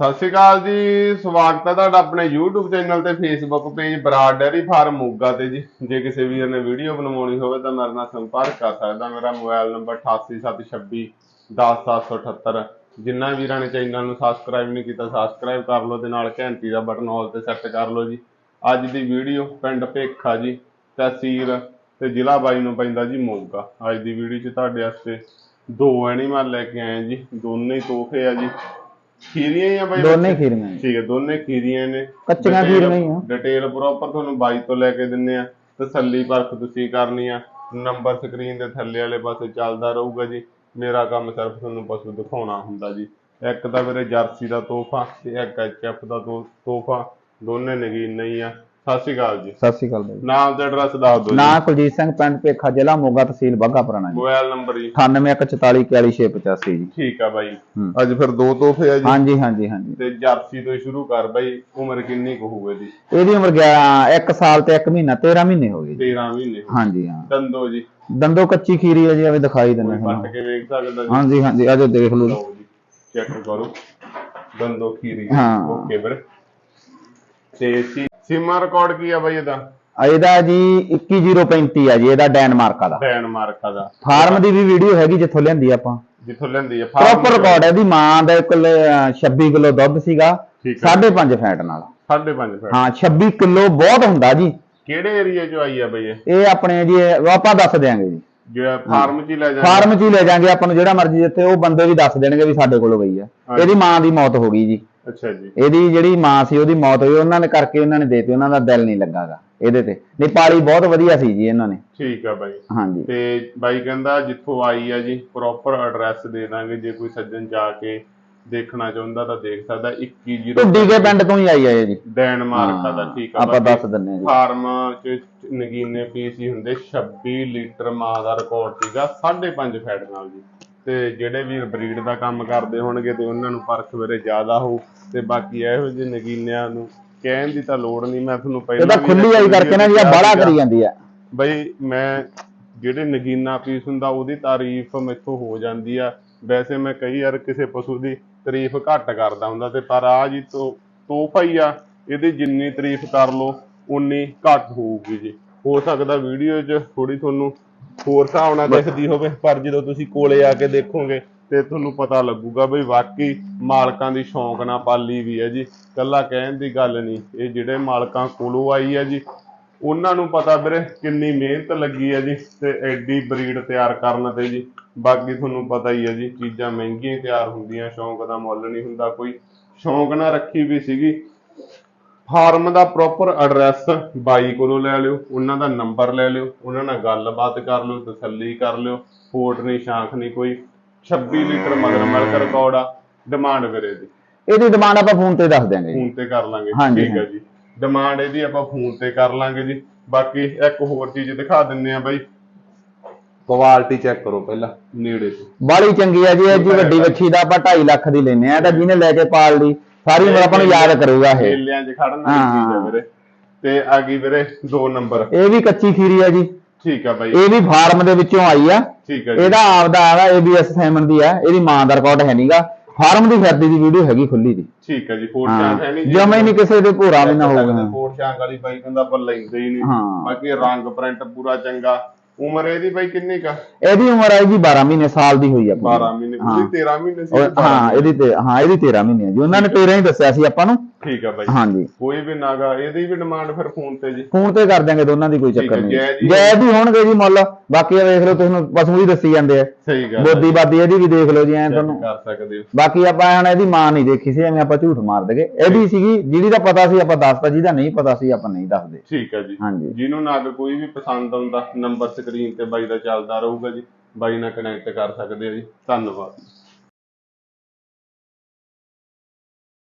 ਸਤਿ ਸ਼੍ਰੀ ਅਕਾਲ ਜੀ, ਸਵਾਗਤ ਹੈ ਤੁਹਾਡਾ ਆਪਣੇ YouTube ਚੈਨਲ ਤੇ Facebook page Brar dairy farm Moga ਤੇ ਜੀ। ਜੇ ਕਿਸੇ ਵੀਰ ਨੇ ਵੀਡੀਓ ਬਣਵਾਉਣੀ ਹੋਵੇ ਤਾਂ ਮੇਰੇ ਨਾਲ ਸੰਪਰਕ ਕਰ ਸਕਦਾ, ਮੇਰਾ ਮੋਬਾਈਲ ਨੰਬਰ 8876 10778 ਜਿਨ੍ਹਾਂ ਵੀਰਾਂ ਨੇ ਚੈਨਲ ਨੂੰ ਸਬਸਕ੍ਰਾਈਬ ਨਹੀਂ ਕੀਤਾ ਸਬਸਕ੍ਰਾਈਬ ਕਰ ਲਓ ਤੇ ਨਾਲ ਘੰਟੀ ਦਾ ਬਟਨ ਆਲ ਤੇ ਸੈੱਟ ਕਰ ਲਓ ਜੀ। ਅੱਜ ਦੀ ਵੀਡੀਓ ਪਿੰਡ ਭੇਖਾ ਜੀ, ਤਹਿਸੀਲ ਤੇ ਜ਼ਿਲ੍ਹਾ ਬਾਈ ਨੂੰ ਪੈਂਦਾ ਜੀ ਮੋਗਾ। ਅੱਜ ਦੀ ਵੀਡੀਓ 'ਚ ਤੁਹਾਡੇ ਵਾਸਤੇ ਦੋ ਐਨੀਮਲ ਲੈ ਕੇ ਆਏ ਜੀ, ਦੋਨੇ ਤੋਹਫੇ ਆ ਜੀ। ਖੀਰੀਆਂ ਹੀ ਆ ਬਾਈ ਦੋਨੇ ਖੀਰੀਆਂ ਜੀ। ਠੀਕ ਹੈ ਦੋਨੇ ਖੀਰੀਆਂ ਨੇ। ਕੱਚੀਆਂ Detail- ਖੀਰੀਆਂ ਹੀ ਆ। ਡਿਟੇਲ ਪ੍ਰੋਪਰ ਤੁਹਾਨੂੰ ਬਾਈ ਤੋਂ ਲੈ ਕੇ ਦਿੰਨੇ ਆ। ਤਸੱਲੀ ਪਰਖ ਤੁਸੀਂ ਕਰਨੀ ਆ। ਨੰਬਰ ਸਕਰੀਨ ਦੇ ਥੱਲੇ ਵਾਲੇ ਪਾਸੇ ਚੱਲਦਾ ਰਹੂਗਾ ਜੀ। ਮੇਰਾ ਕੰਮ ਸਿਰਫ ਤੁਹਾਨੂੰ ਪਸ਼ੂ ਦਿਖਾਉਣਾ ਹੁੰਦਾ ਜੀ। ਇੱਕ ਤਾਂ ਵੀਰੇ ਜਰਸੀ ਦਾ ਤੋਹਫਾ ਤੇ ਇੱਕ ਐਚਐਫ ਦਾ ਤੋ- ਤੋਹਫਾ। ਦੋਨੇ ਨਗੀਨ ਨਹੀਂ ਆ। ਸਤਿ ਸ਼੍ਰੀ ਅਕਾਲ ਜੀ। ਸਤਿ ਸ਼੍ਰੀ ਅਕਾਲ ਬਾਈ ਨਾਮ ਤੇ ਐਡਰੈਸ ਦੱਸ ਦਿਓ ਜੀ। ਨਾਂ ਕੁਲਜੀਤ ਸਿੰਘ ਪਿੰਡ ਭੇਖਾ ਜ਼ਿਲ੍ਹਾ ਮੋਗਾ ਤਹਿਸੀਲ ਪੁਰਾਣਾ ਜੀ। ਮੋਬਾਈਲ ਨੰਬਰ ਜੀ। 9814441685 ਜੀ। ਠੀਕ ਆ ਬਾਈ। ਹੂੰ। ਅੱਜ ਫਿਰ ਦੋ ਤੋਹਫੇ ਆ ਜੀ। ਹਾਂਜੀ ਹਾਂਜੀ ਹਾਂਜੀ। ਤੇ ਜਰਸੀ ਤੋਂ ਹੀ ਸ਼ੁਰੂ ਕਰ ਬਾਈ ਉਮਰ ਕਿੰਨੀ ਕੁ ਇਹਦੀ? ਉਮਰ ਗਿਆ 1 ਸਾਲ ਤੇ 1 ਮਹੀਨਾ 13 ਮਹੀਨੇ ਹੋ ਗਏ ਜੀ। 13 ਮਹੀਨੇ ਹੋ ਹਾਂਜੀ ਹਾਂ। ਦੰਦੋ ਜੀ। ਦੰਦੋ ਕੱਚੀ ਖੀਰੀ ਹੈ ਜੀ ਐਵੇਂ ਦਿਖਾਈ ਦਿੰਦੇ ਤੁਹਾਨੂੰ ਪੱਟ ਕੇ ਵੇਖ ਸਕਦਾ ਜੀ? ਹਾਂਜੀ ਹਾਂਜੀ ਆਜੋ ਦੇਖ ਲਓ ਜੀ। ਚੈੱਕ ਕਰੋ। ਦੰਦੋ ਖੀਰੀ। ਹਾਂ। ਓਕੇ ਵੀਰ ਤੇ ਸੀ ਸੀਮਾ ਰਿਕਾਰਡ ਕੀ ਆ ਬਾਈ ਇਹਦਾ? ਇਹਦਾ ਜੀ 21035 ਆ ਜੀ ਇਹਦਾ ਡੈਨਮਾਰਕਾ ਦਾ ਡੈਨਮਾਰਕ ਦਾ ਫਾਰਮ ਦੀ ਵੀ ਵੀਡੀਓ ਹੈਗੀ ਜਿੱਥੋਂ ਲਿਆਂਦੀ ਆਪਾਂ। ਜਿੱਥੋਂ ਲੈਂਦੀ ਆ ਪ੍ਰੋਪਰ ਰਿਕਾਰਡ ਹੈ ਇਹਦੀ ਮਾਂ ਦਾ ਕੋਲ 26 ਕਿਲੋ ਦੁੱਧ ਸੀਗਾ ਠੀਕ ਹੈ 5.5 ਫੈਟ ਨਾਲ। 5.5 ਫੈਟ ਹਾਂ 26 ਕਿਲੋ ਬਹੁਤ ਹੁੰਦਾ ਜੀ। ਕਿਹੜੇ ਏਰੀਆ ਚੋਂ ਆਈ ਆ ਬਾਈ ਇਹ? ਇਹ ਆਪਣੇ ਜੀ ਆਪਾਂ ਦੱਸ ਦਿਆਂਗੇ ਜੀ। ਜਿਹੜਾ ਫਾਰਮ ਚ ਹੀ ਲੈ ਜਾਂਦੇ ਫਾਰਮ 'ਚ ਹੀ ਲੈ ਜਾਾਂਗੇ ਆਪਾਂ ਨੂੰ ਜਿਹੜਾ ਮਰਜ਼ੀ ਜਿੱਥੇ ਉਹ ਬੰਦੇ ਵੀ ਦੱਸ ਦੇਣਗੇ ਵੀ ਸਾਡੇ ਕੋਲੋਂ ਗਈ ਆ। ਇਹਦੀ ਮਾਂ ਦੀ ਮੌਤ ਹੋ ਗਈ ਜੀ। ਅੱਛਾ ਜੀ। ਇਹਦੀ ਜਿਹੜੀ ਮਾਂ ਸੀ ਉਹਦੀ ਮੌਤ ਹੋਈ ਉਹਨਾਂ ਨੇ ਕਰਕੇ ਉਹਨਾਂ ਨੇ ਦੇਤੀ ਉਹਨਾਂ ਦਾ ਦਿਲ ਨਹੀਂ ਲੱਗਾਗਾ ਇਹਦੇ ਤੇ। ਨਹੀਂ ਪਾਲੀ ਬਹੁਤ ਵਧੀਆ ਸੀ ਜੀ ਇਹਨਾਂ ਨੇ। ਠੀਕ ਆ ਬਾਈ। ਹਾਂਜੀ। ਤੇ ਬਾਈ ਕਹਿੰਦਾ ਜਿੱਥੋਂ ਆਈ ਆ ਜੀ ਪ੍ਰੋਪਰ ਐਡਰੈਸ ਦੇ ਦਾਂਗੇ। ਜੇ ਕੋਈ ਸੱਜਣ ਜਾ ਕੇ ਦੇਖਣਾ ਚਾਹੁੰਦਾ ਤਾਂ ਦੇਖ ਸਕਦਾ। 21 ਢੁੱਡੀ ਕੇ ਪਿੰਡ ਤੋਂ ਹੀ ਆਈ ਆ ਇਹ ਜੀ। ਡੈਨਮਾਰਕ ਦਾ ਠੀਕ ਆ ਆਪਾਂ ਦੱਸ ਦਿੰਨੇ ਆ ਜੀ। ਫਾਰਮ ਚ ਨਗੀਨੇ ਪੀਸ ਹੀ ਹੁੰਦੇ 26 ਲੀਟਰ ਮਾਂ ਦਾ ਰਿਕਾਰਡ ਸੀਗਾ 5.5 ਫੈਟ ਨਾਲ ਜੀ। ਤੇ ਜਿਹੜੇ ਵੀ ਬਰੀਡ ਦਾ ਕੰਮ ਕਰਦੇ ਹੋਣਗੇ ਤੇ ਉਹਨਾਂ ਨੂੰ ਪਰਖ ਵੇਰੇ ਜ਼ਿਆਦਾ ਹੋਊ ਤੇ ਬਾਕੀ ਇਹੋ ਜਿਹੇ ਨਗੀਨਿਆਂ ਨੂੰ ਕਹਿਣ ਦੀ ਤਾਂ ਲੋੜ ਨਹੀਂ ਮੈਂ ਤੁਹਾਨੂੰ ਪਹਿਲਾਂ ਇਹ ਤਾਂ ਵੀ ਖੁੱਲੀ ਆਈ ਕਰਕੇ ਨਾ ਜੀ ਆ ਸੀਗਾ। ਕਰੀ ਜਾਂਦੀ ਆ ਬਈ ਮੈਂ ਜਿਹੜੇ ਨਗੀਨਾ ਪੀਸ ਹੁੰਦਾ ਉਹਦੀ ਤਾਰੀਫ ਮੈਥੋਂ ਹੋ ਜਾਂਦੀ ਆ ਵੈਸੇ ਮੈਂ ਕਈ ਵਾਰ ਕਿਸੇ ਪਸ਼ੂ ਦੀ ਤਾਰੀਫ ਘੱਟ ਕਰਦਾ ਹੁੰਦਾ ਤੇ ਪਰ ਆ ਜੀ ਤੋ ਤੋਹਫਾ ਹੀ ਆ ਇਹਦੀ ਜਿੰਨੀ ਤਾਰੀਫ ਕਰ ਲੋ ਉਨੀ ਘੱਟ ਹੋਊਗੀ ਜੀ ਹੋ ਸਕਦਾ ਵੀਡੀਓ 'ਚ ਥੋੜੀ ਤੁਹਾਨੂੰ ਹੋਰ ਹਿਸਾਬ ਨਾਲ ਦਿਖਦੀ ਹੋਵੇ ਪਰ ਜਦੋਂ ਤੁਸੀਂ ਕੋਲੇ ਆ ਕੇ ਦੇਖੋਗੇ ਤੇ ਤੁਹਾਨੂੰ ਪਤਾ ਲੱਗੂਗਾ ਬਈ ਵਾਕਈ ਮਾਲਕਾਂ ਦੀ ਸ਼ੌਂਕ ਨਾਲ ਪਾਲੀ ਵੀ ਹੈ ਜੀ। ਕੱਲਾ ਕਹਿਣ ਦੀ ਗੱਲ ਨਹੀਂ ਇਹ ਜਿਹੜੇ ਮਾਲਕਾਂ ਕੋਲੋਂ ਆਈ ਹੈ ਜੀ ਉਹਨਾਂ ਨੂੰ ਪਤਾ ਵੀਰੇ ਕਿੰਨੀ ਮਿਹਨਤ ਲੱਗੀ ਹੈ ਜੀ ਤੇ ਐਡੀ ਬਰੀਡ ਤਿਆਰ ਕਰਨ ਤੇ ਜੀ। ਬਾਕੀ ਤੁਹਾਨੂੰ ਪਤਾ ਹੀ ਹੈ ਜੀ ਚੀਜ਼ਾਂ ਮਹਿੰਗੀਆਂ ਤਿਆਰ ਹੁੰਦੀਆਂ ਸ਼ੌਂਕ ਦਾ ਮੁੱਲ ਨਹੀਂ ਹੁੰਦਾ ਕੋਈ ਸ਼ੌਂਕ ਨਾਲ ਰੱਖੀ ਵੀ ਸੀਗੀ। ਫਾਰਮ ਦਾ ਪ੍ਰੋਪਰ ਐਡਰੈਸ ਬਾਈ ਕੋਲੋਂ ਲੈ ਲਿਓ ਉਹਨਾਂ ਦਾ ਨੰਬਰ ਲੈ ਲਿਓ ਉਹਨਾਂ ਨਾਲ ਗੱਲਬਾਤ ਕਰ ਲਿਓ ਤਸੱਲੀ ਕਰ ਲਿਓ ਫੋਟ ਨਹੀਂ ਸ਼ਾਂਖ ਨਹੀਂ ਕੋਈ 26 ਲੀਟਰ ਮਗਰ ਮਿਲਕ ਰਿਕਾਰਡ ਆ ਡਿਮਾਂਡ ਵੀਰੇ ਦੀ ਇਹਦੀ ਡਿਮਾਂਡ ਆਪਾਂ ਫੋਨ ਤੇ ਦੱਸ ਦਿਆਂਗੇ ਫੋਨ ਤੇ ਕਰ ਲਾਂਗੇ ਠੀਕ ਹੈ ਜੀ। ਡਿਮਾਂਡ ਇਹਦੀ ਆਪਾਂ ਫੋਨ ਤੇ ਕਰ ਲਾਂਗੇ ਜੀ। ਬਾਕੀ ਇੱਕ ਹੋਰ ਚੀਜ਼ ਦਿਖਾ ਦਿੰਨੇ ਆ ਬਾਈ। ਕੁਆਲਿਟੀ ਚੈੱਕ ਕਰੋ ਪਹਿਲਾਂ। ਨੇੜੇ ਤੋਂ। ਬਾਲੀ ਚੰਗੀ ਆ ਜੀ ਇਹ ਜੀ ਵੱਡੀ ਵੱਛੀ ਦਾ ਆਪਾਂ 2.5 ਲੱਖ ਦੀ ਲੈਨੇ ਆ ਤਾਂ ਜਿਹਨੇ ਲੈ ਕੇ ਪਾਲ ਲਈ ਸਾਰੀ ਉਮਰ ਆਪਾਂ ਨੂੰ ਯਾਦ ਕਰੂਗਾ ਇਹ। ਮੇਲਿਆਂ 'ਚ ਖੜਨ ਵਾਲੀ ਚੀਜ਼ ਹੈ ਹਾਂ। ਵੀਰੇ। ਤੇ ਆ ਗਈ ਵੀਰੇ ਦੋ ਨੰਬਰ। ਇਹ ਵੀ ਕੱਚੀ ਖੀਰੀ ਆ ਜੀ। ਠੀਕ ਆ ਬਾਈ। ਇਹ ਵੀ ਫਾਰਮ ਦੇ ਵਿੱਚੋਂ ਆਈ ਆ। ਠੀਕ ਹੈ ਜੀ। ਇਹਦਾ ਆਪਦਾ ਆ ਏਬੀਐਸ ਸੈਮਨ ਦੀ ਆ। ਇਹਦੀ ਮਾਂ ਦਾ ਰਿਕਾਰਡ ਹੈ ਨਹੀਂਗਾ ਫਾਰਮ ਦੀ ਫਿਰਦੀ ਦੀ ਵੀਡੀਓ ਹੈਗੀ ਖੁੱਲੀ ਦੀ ਠੀਕ ਹੈ ਜੀ ਫੋਰ ਹਾਂ। ਸ਼ਾਂਕ ਹੈ ਨਹੀਂ ਜਮੇ ਨਹੀਂ ਕਿਸੇ ਦੇ ਭੋਰਾ ਵੀ ਨਾ ਹੋਊਗਾ ਫੋਰ ਸ਼ਾਂਕ ਵਾਲੀ ਬਾਈ ਕਹਿੰਦਾ ਆਪਾਂ ਲੈਂਦੇ ਹੀ ਨਹੀਂ ਹਾਂ। ਬਾਕੀ ਰੰਗ ਪ੍ਰਿੰਟ ਪੂਰਾ ਚੰਗਾ। ਉਮਰ ਇਹਦੀ ਬਾਈ ਕਿੰਨੀ ਕਾ ਇਹਦੀ ਉਮਰ ਹੈ ਜੀ 12 ਮਹੀਨੇ ਸਾਲ ਦੀ ਹੋਈ ਆ ਪੂਰੀ। 12 ਮਹੀਨੇ ਪੂਰੀ 13 ਮਹੀਨੇ ਸੀ ਉਹ- ਹਾਂ ਇਹਦੀ ਤੇ ਹਾਂ ਇਹਦੀ 13 ਮਹੀਨੇ ਆ ਜੀ। ਉਹਨਾਂ ਨੇ 13 ਹੀ ਦੱਸਿਆ ਸੀ ਆਪਾਂ ਨੂੰ। ਠੀਕ ਆ ਬਾਈ। ਹਾਂਜੀ। ਕੋਈ ਵੀ ਨਾਗਾ ਇਹਦੀ ਵੀ ਡਿਮਾਂਡ ਫਿਰ ਫੋਨ ਤੇ ਜੀ। ਫੋਨ ਤੇ ਕਰ ਦਿਆਂਗੇ ਦੋਨਾਂ ਦੀ ਕੋਈ ਠੀਕ ਚੱਕਰ ਹੈ, ਨਹੀਂ ਜਾਇਜ਼ ਹੀ ਹੋਣਗੇ ਜੀ ਮੁੱਲ। ਬਾਕੀ ਇਹ ਵੇਖ ਲਓ ਤੁਹਾਨੂੰ ਪਸ਼ੂ ਹੀ ਦੱਸੀ ਜਾਂਦੇ ਆ। ਸਹੀ ਗੱਲ ਬੋਦੀ ਬਾਦੀ ਇਹਦੀ ਵੀ ਦੇਖ ਲਓ ਜੀ ਐਂ ਤੁਹਾਨੂੰ। ਕਰ ਸਕਦੇ ਹੋ। ਬਾਕੀ ਆਪਾਂ ਹੁਣ ਇਹਦੀ ਮਾਂ ਨਹੀਂ ਦੇਖੀ ਸੀ ਐਵੇਂ ਆਪਾਂ ਝੂਠ ਮਾਰ ਦਗੇ। ਇਹਦੀ ਸੀਗੀ ਜਿਹਦੀ ਦਾ ਪਤਾ ਸੀ ਆਪਾਂ ਦੱਸਤਾ ਜਿਹਦਾ ਨਹੀਂ ਪਤਾ ਸੀ ਆਪਾਂ ਨਹੀਂ ਦੱਸਦੇ। ਠੀਕ ਹੈ ਜੀ। ਹਾਂਜੀ। ਜਿਹਨੂੰ ਨਗ ਕੋਈ ਵੀ ਪਸੰਦ ਆਉਂਦਾ ਨੰਬਰ ਸਕਰੀਨ ਤੇ ਬਾਈ ਦਾ ਚੱਲਦਾ ਰਹੂਗਾ ਜੀ। ਬਾਈ ਨਾਲ ਕਨੈਕਟ ਕਰ ਸਕਦੇ ਹੋ ਜੀ। ਧੰਨਵਾਦ।